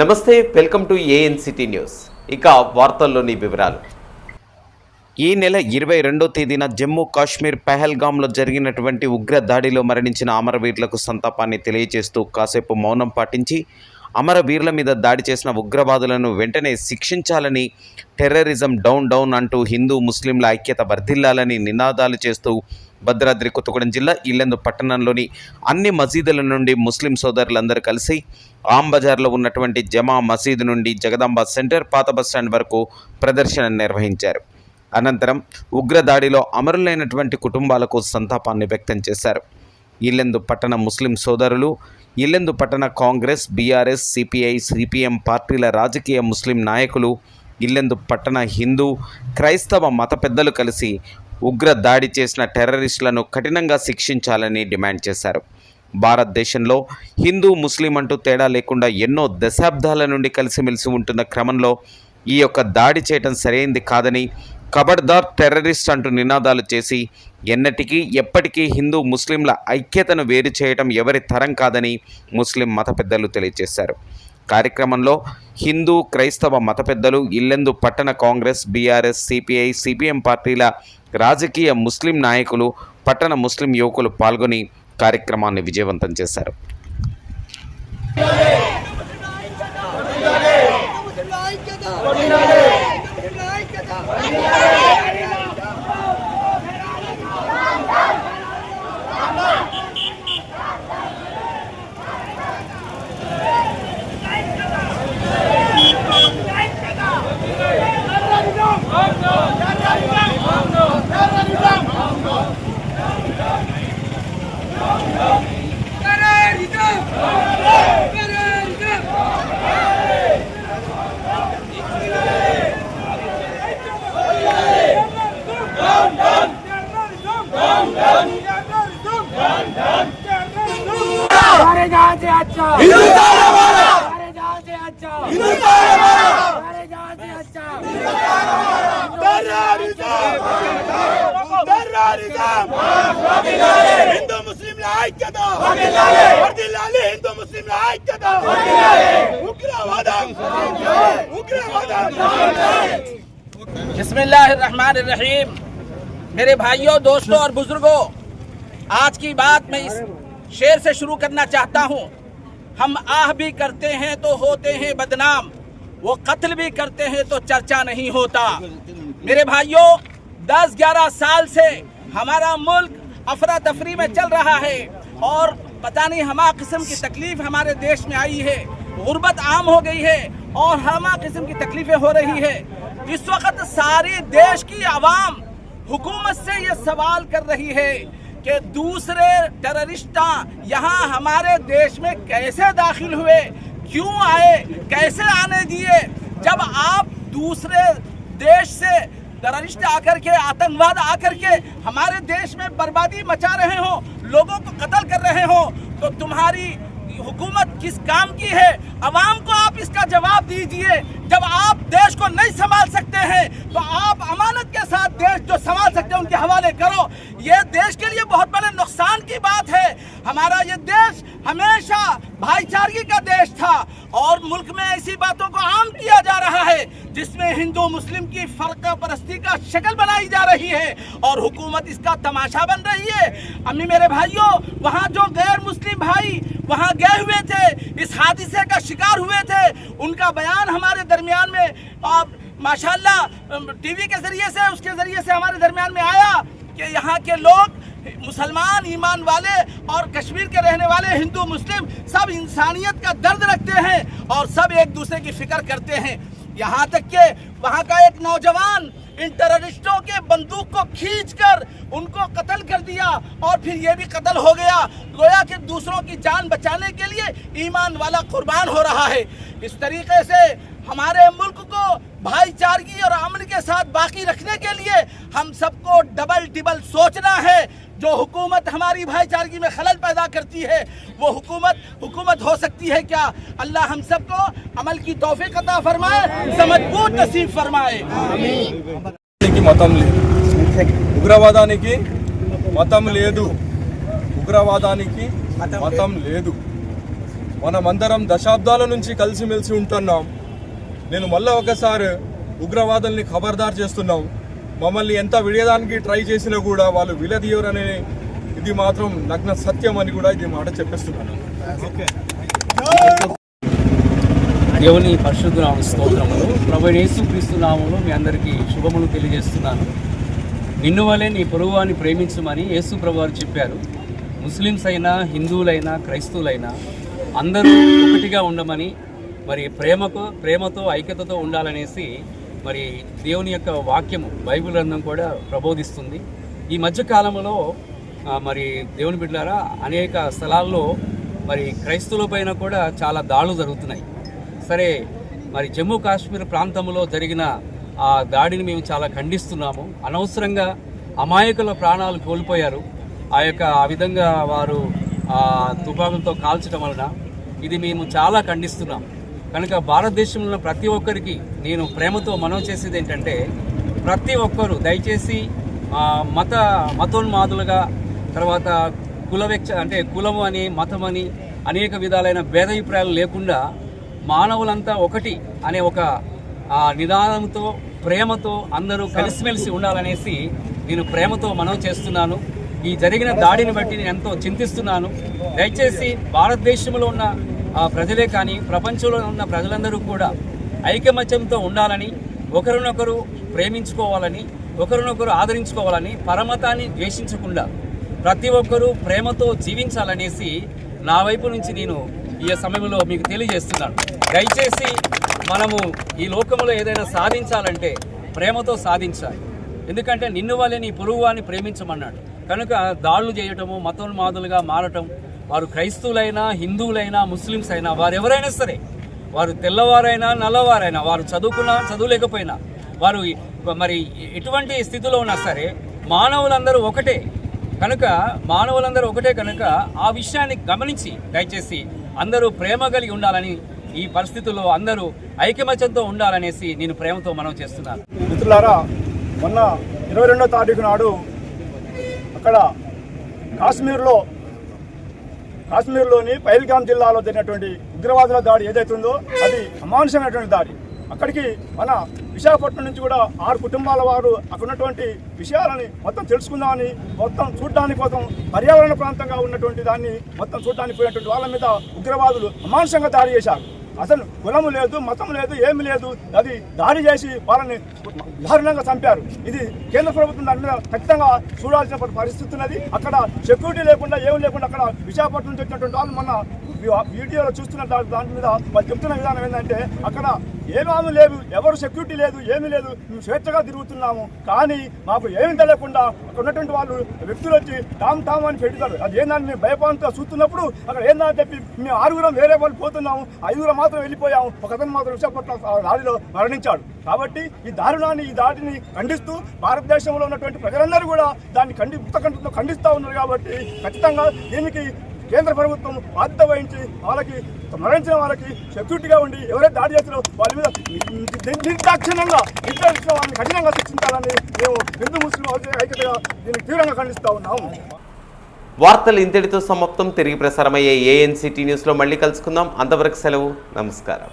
నమస్తే welcome to AN city news. ఇక వార్తల్లోని వివరాలు. ఈ నెల ఇరవై రెండో తేదీన జమ్మూ కాశ్మీర్ పెహల్గాంలో జరిగినటువంటి ఉగ్ర దాడిలో మరణించిన అమరవీరులకు సంతాపాన్ని తెలియజేస్తూ కాసేపు మౌనం పాటించి అమరవీరుల మీద దాడి చేసిన ఉగ్రవాదులను వెంటనే శిక్షించాలని టెర్రరిజం డౌన్ డౌన్ అంటూ హిందూ ముస్లింల ఐక్యత వర్ధిల్లాలని నినాదాలు చేస్తూ భద్రాద్రి కొత్తగూడెం జిల్లా ఇల్లెందు పట్టణంలోని అన్ని మసీదుల నుండి ముస్లిం సోదరులందరూ కలిసి ఆంబజార్లో ఉన్నటువంటి జమా మసీదు నుండి జగదాంబ సెంటర్ పాత బస్టాండ్ వరకు ప్రదర్శన నిర్వహించారు. అనంతరం ఉగ్రదాడిలో అమరులైనటువంటి కుటుంబాలకు సంతాపాన్ని వ్యక్తం చేశారు. ఇల్లెందు పట్టణ ముస్లిం సోదరులు ఇల్లెందు పట్టణ కాంగ్రెస్ బీఆర్ఎస్ సిపిఐ సిపిఎం పార్టీల రాజకీయ ముస్లిం నాయకులు ఇల్లెందు పట్టణ హిందూ క్రైస్తవ మత పెద్దలు కలిసి ఉగ్ర దాడి చేసిన టెర్రరిస్టులను కఠినంగా శిక్షించాలని డిమాండ్ చేశారు. భారతదేశంలో హిందూ ముస్లిం అంటూ తేడా లేకుండా ఎన్నో దశాబ్దాల నుండి కలిసిమెలిసి ఉంటున్న క్రమంలో ఈ యొక్క దాడి చేయటం సరైంది కాదని కబడ్దార్ టెర్రరిస్ట్ అంటూ నినాదాలు చేసి ఎన్నటికీ ఎప్పటికీ హిందూ ముస్లింల ఐక్యతను వేరు చేయటం ఎవరి తరం కాదని ముస్లిం మత పెద్దలు తెలియజేశారు. కార్యక్రమంలో హిందూ క్రైస్తవ మత పెద్దలు ఇల్లెందు పట్టణ కాంగ్రెస్ బీఆర్ఎస్ సిపిఐ సిపిఎం పార్టీల రాజకీయ ముస్లిం నాయకులు పట్టణ ముస్లిం యువకులు పాల్గొని కార్యక్రమాన్ని విజయవంతం చేశారు. سے اچھا ہندوستان ہمارا ہمارے جہاں سے اچھا ہندوستان ہمارا ہمارے جہاں سے اچھا ہندو مسلم لالے ہندو مسلم وادم وادم بسم اللہ الرحمن الرحیم میرے بھائیوں دوستوں اور بزرگوں آج کی بات میں اس شعر سے شروع کرنا چاہتا ہوں ہم آہ بھی کرتے ہیں تو ہوتے ہیں بدنام، وہ قتل بھی کرتے ہیں تو چرچا نہیں ہوتا۔ میرے بھائیوں دس گیارہ سال سے ہمارا ملک افراتفری میں چل رہا ہے اور پتہ نہیں ہما قسم کی تکلیف ہمارے دیش میں آئی ہے، غربت عام ہو گئی ہے اور ہما قسم کی تکلیفیں ہو رہی ہے اس وقت سارے دیش کی عوام حکومت سے یہ سوال کر رہی ہے کہ دوسرے ٹیررسٹاں یہاں ہمارے دیش میں کیسے داخل ہوئے؟ کیوں آئے؟ کیسے آنے دیئے جب آپ دوسرے دیش سے ٹیررسٹ آ کر کے آتنگواد آ کر کے ہمارے دیش میں بربادی مچا رہے ہوں، لوگوں کو قتل کر رہے ہوں، تو تمہاری حکومت کس کام کی ہے؟ عوام کو آپ اس کا جواب دیجیے۔ جب آپ دیش کو نہیں سنبھال سکتے ہیں، تو آپ امانت کے ساتھ دیش جو سنبھال سکتے ہیں، ان کے حوالے کرو۔ یہ دیش کے لیے بہت بڑے نقصان کی بات ہے۔ ہمارا یہ دیش ہمیشہ بھائی چارگی کا دیش تھا اور ملک میں ایسی باتوں کو عام کیا جا رہا ہے، جس میں ہندو مسلم کی فرقہ پرستی کا شکل بنائی جا رہی ہے اور حکومت اس کا تماشا بن رہی ہے۔ امی میرے بھائیوں، وہاں جو غیر مسلم بھائی وہاں گئے ہوئے تھے، اس حادثے کا شکار ہوئے تھے، ان کا بیان ہمارے درمیان میں آپ ماشاءاللہ، ٹی وی کے ذریعے سے، اس کے ذریعے سے ہمارے درمیان میں آیا۔ کہ یہاں کے لوگ مسلمان ایمان والے اور کشمیر کے رہنے والے ہندو مسلم سب انسانیت کا درد رکھتے ہیں اور سب ایک دوسرے کی فکر کرتے ہیں۔ یہاں تک کہ وہاں کا ایک نوجوان ان ٹیررسٹوں کے بندوق کو کھینچ کر ان کو قتل کر دیا اور پھر یہ بھی قتل ہو گیا۔ گویا کہ دوسروں کی جان بچانے کے لیے ایمان والا قربان ہو رہا ہے۔ اس طریقے سے ہمارے ملک کو بھائی چارگی اور امن کے ساتھ باقی رکھنے کے لیے ہم سب کو ڈبل ڈبل سوچنا ہے۔ جو حکومت ہماری بھائی چارگی میں خلل پیدا کرتی ہے وہ حکومت حکومت ہو سکتی ہے کیا؟ اللہ ہم سب کو عمل کی توفیق عطا فرمائے سمجھ بوجھ نصیب فرمائے۔ ఉగ్రవాదానికి మతం లేదు ఉగ్రవాదానికి మతం లేదు మనమందరం దశాబ్దాల నుంచి కలిసిమెలిసి ఉంటున్నాం నేను మళ్ళీ ఒకసారి ఉగ్రవాదుల్ని ఖబర్దార్ చేస్తున్నాం. మమ్మల్ని ఎంత విడేయడానికి ట్రై చేసినా కూడా వాళ్ళు విలదీయరనే ఇది మాత్రం నగ్న సత్యం అని కూడా ఇది మాట చెప్పేస్తున్నాను. దేవుని పరిశుద్ధ నామ స్తోత్రములు. ప్రభు యేసు క్రీస్తు నామములు మీ అందరికీ శుభములు తెలియజేస్తున్నాను. నిన్ను వలె నీ పొరుగువాన్ని ప్రేమించమని యేసు ప్రభు వారు చెప్పారు. ముస్లిమ్స్ అయినా హిందువులైనా క్రైస్తవులైనా అందరూ ఒకటిగా ఉండమని మరి ప్రేమకు ప్రేమతో ఐక్యతతో ఉండాలనేసి మరి దేవుని యొక్క వాక్యము బైబిల్ గ్రంథం కూడా ప్రబోధిస్తుంది. ఈ మధ్య కాలంలో మరి దేవుని బిడ్డారా అనేక స్థలాల్లో మరి క్రైస్తవుల పైన కూడా చాలా దాడులు జరుగుతున్నాయి. సరే మరి జమ్మూ కాశ్మీర్ ప్రాంతంలో జరిగిన ఆ దాడిని మేము చాలా ఖండిస్తున్నాము. అనవసరంగా అమాయకుల ప్రాణాలు కోల్పోయారు. ఆ యొక్క ఆ విధంగా వారు ఆ తుపాకులతో కాల్చడం వలన ఇది మేము చాలా ఖండిస్తున్నాం. కనుక భారతదేశంలో ప్రతి ఒక్కరికి నేను ప్రేమతో మనం చేసేది ఏంటంటే ప్రతి ఒక్కరూ దయచేసి మత మతోన్మాదులుగా తర్వాత కుల వ్యక్తి అంటే కులము అని మతం అని అనేక విధాలైన భేదాభిప్రాయాలు లేకుండా మానవులంతా ఒకటి అనే ఒక నిదానంతో ప్రేమతో అందరూ కలిసిమెలిసి ఉండాలనేసి నేను ప్రేమతో మనం చేస్తున్నాను. ఈ జరిగిన దాడిని బట్టి నేను ఎంతో చింతిస్తున్నాను. దయచేసి భారతదేశంలో ఉన్న ఆ, ప్రజలే కానీ ప్రపంచంలో ఉన్న ప్రజలందరూ కూడా ఐకమత్యంతో ఉండాలని ఒకరినొకరు ప్రేమించుకోవాలని ఒకరినొకరు ఆదరించుకోవాలని పరమతాన్ని ద్వేషించకుండా ప్రతి ఒక్కరూ ప్రేమతో జీవించాలనేసి నా వైపు నుంచి నేను ఈ సమయంలో మీకు తెలియజేస్తున్నాను. దయచేసి మనము ఈ లోకంలో ఏదైనా సాధించాలంటే ప్రేమతో సాధించాలి. ఎందుకంటే నిన్ను వల్లే నీ పొరుగువాన్ని ప్రేమించమన్నాడు. కనుక దాడులు చేయటము మతోన్మాదులుగా మారటం వారు క్రైస్తవులైనా హిందువులైనా ముస్లిమ్స్ అయినా వారు ఎవరైనా సరే వారు తెల్లవారైనా నల్లవారైనా వారు చదువుకున్నా చదువులేకపోయినా వారు మరి ఎటువంటి స్థితిలో ఉన్నా సరే మానవులందరూ ఒకటే. కనుక మానవులందరూ ఒకటే కనుక ఆ విషయాన్ని గమనించి దయచేసి అందరూ ప్రేమ కలిగి ఉండాలని ఈ పరిస్థితుల్లో అందరూ ఐకమత్యంతో ఉండాలనేసి నేను ప్రేమతో మనం చేస్తున్నాను. మిత్రులారా మొన్న ఇరవై రెండో తారీఖు నాడు అక్కడ కాశ్మీర్లో కాశ్మీర్లోని పైల్గామ్ జిల్లాలో జరిగినటువంటి ఉగ్రవాదుల దాడి ఏదైతుందో అది అమానుషమైనటువంటి దాడి. అక్కడికి మన విశాఖపట్నం నుంచి కూడా ఆరు కుటుంబాల వారు అక్కడ ఉన్నటువంటి విషయాలని మొత్తం తెలుసుకుందామని మొత్తం చూడడానికి కోసం పర్యావరణ ప్రాంతంగా ఉన్నటువంటి దాన్ని మొత్తం చూడడానికి పోయినటువంటి వాళ్ళ మీద ఉగ్రవాదులు అమానుషంగా దాడి చేశారు. అసలు కులము లేదు మతం లేదు ఏమి లేదు. అది దాడి చేసి వాళ్ళని దారుణంగా చంపారు. ఇది కేంద్ర ప్రభుత్వం దాని మీద ఖచ్చితంగా చూడాల్సిన పరిస్థితి ఉన్నది. అక్కడ సెక్యూరిటీ లేకుండా ఏమి లేకుండా అక్కడ విశాఖపట్నం నుంచి వచ్చినటువంటి వాళ్ళు మొన్న వీడియోలో చూస్తున్న దాని మీద వాళ్ళు చెప్తున్న విధానం ఏంటంటే అక్కడ ఏమీ లేవు ఎవరు సెక్యూరిటీ లేదు ఏమీ లేదు మేము స్వేచ్ఛగా తిరుగుతున్నాము. కానీ మాకు ఏమీ తెలియకుండా అక్కడ ఉన్నటువంటి వాళ్ళు వ్యక్తులు వచ్చి టామ్ టామ్ అని పెడతారు అది ఏందని మేము భయపాంతో చూస్తున్నప్పుడు అక్కడ ఏందని చెప్పి మేము ఆరుగురం వేరే వాళ్ళు పోతున్నాము. ఐదుగురం మాత్రం వెళ్ళిపోయాము. ఒక అతను మాత్రం విశాఖపట్నం ఆ దాడిలో మరణించాడు. కాబట్టి ఈ దారుణాన్ని ఈ దాడిని ఖండిస్తూ భారతదేశంలో ఉన్నటువంటి ప్రజలందరూ కూడా దాన్ని ఖండి కంఠంతో ఖండిస్తూ ఉన్నారు కాబట్టి ఖచ్చితంగా దీనికి కేంద్ర ప్రభుత్వం బాధ్యత వహించి వాళ్ళకి మరణించిన వాళ్ళకి సెక్యూరిటీగా ఉండి ఎవరైతే దాడి చేస్తారో వాళ్ళ మీద నిర్దాక్షిణ్యంగా నిర్ధారించిన వాళ్ళని కఠినంగా శిక్షించాలని మేము హిందూ ముస్లిం ఐక్యతగా దీన్ని తీవ్రంగా ఖండిస్తూ ఉన్నాము వార్తలు ఇంతటితో సమాప్తం. తిరిగి ప్రసారమయ్యే ఏఎన్సిటీ న్యూస్లో మళ్ళీ కలుసుకుందాం. అంతవరకు సెలవు. నమస్కారం.